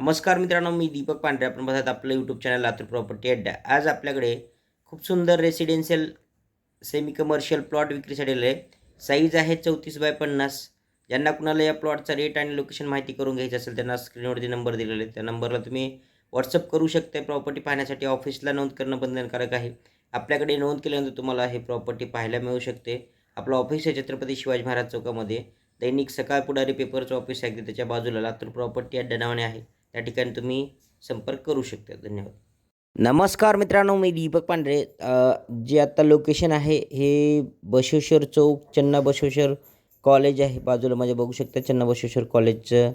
नमस्कार मित्रांनो मी दीपक पांढरे. आपण बघत आपलं यूट्यूब चॅनल लातूर प्रॉपर्टी अड्डा. आज आपल्याकडे खूप सुंदर रेसिडेन्शियल सेमी कमर्शियल प्लॉट विक्रीसाठी आहे साईज आहे चौतीस बाय पन्नास. ज्यांना कुणाला या प्लॉटचा रेट आणि लोकेशन माहिती करून घ्यायची असेल त्यांना स्क्रीनवरती नंबर दिलेले आहे. त्या नंबरला तुम्ही व्हॉट्सअप करू शकता प्रॉपर्टी पाहण्यासाठी ऑफिसला नोंद करणं बंधनकारक आहे. आपल्याकडे नोंद केल्यानंतर तुम्हाला हे प्रॉपर्टी पाहायला मिळू शकते. आपलं ऑफिस आहे छत्रपती शिवाजी महाराज चौकामध्ये. दैनिक सकाळ पुढारी पेपरचं ऑफिस आहे. त्याच्या बाजूला लातूर प्रॉपर्टी अड्डा नावाने आहे. त्या ठिकाणी तुम्ही संपर्क करू शकता. धन्यवाद. नमस्कार मित्रांनो मी दीपक पांढरे. जे आत्ता लोकेशन आहे हे बशेश्वर चौक चन्ना बशेश्वर कॉलेज आहे. बाजूला म्हणजे बघू शकता चन्ना बशेश्वर कॉलेजचं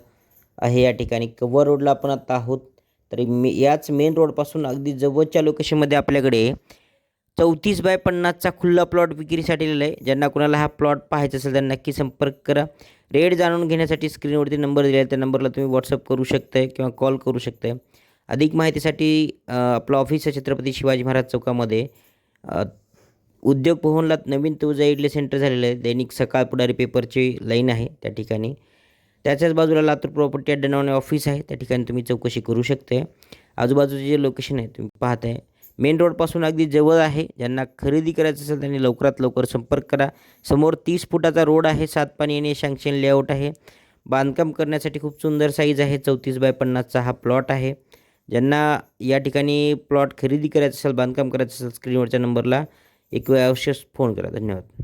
आहे या ठिकाणी. कव्हर रोडला आपण आत्ता आहोत. तरी मी याच मेन रोडपासून अगदी जवळच्या लोकेशनमध्ये आपल्याकडे चौतीस बाय पन्नासचा खुल्ला प्लॉट विक्रीसाठी लिहिला आहे. ज्यांना कुणाला हा प्लॉट पाहायचा असेल त्यांना नक्की संपर्क करा. डेट जाणून घेण्यासाठी स्क्रीनवरती नंबर दिला आहे. त्या नंबरला तुम्ही व्हॉट्सअप करू शकताय किंवा कॉल करू शकताय. अधिक माहितीसाठी आपलं ऑफिस आहे छत्रपती शिवाजी महाराज चौकामध्ये. उद्योग भवनला नवीन तुळजा इडली सेंटर झालेलं आहे. दैनिक सकाळ पुढारी पेपरची लाईन आहे त्या ठिकाणी. त्याच्याच बाजूला लातूर प्रॉपर्टी अड्डा नावाने ऑफिस आहे. त्या ठिकाणी तुम्ही चौकशी करू शकते आजूबाजूचे जे लोकेशन आहे तुम्ही पाहताय. मेन रोडपासून अगदी जवळ आहे. ज्यांना खरेदी करायचं असेल त्यांनी लवकरात लवकर संपर्क करा. समोर तीस फुटाचा रोड आहे. सात पाणी येणे शँक्शन लेआउट आहे. बांधकाम करण्यासाठी खूप सुंदर साईज आहे. चौतीस बाय पन्नासचा हा प्लॉट आहे. ज्यांना या ठिकाणी प्लॉट खरेदी करायचं असेल बांधकाम करायचं असेल स्क्रीनवरच्या नंबरला एक वेळ अवश्य फोन करा. धन्यवाद.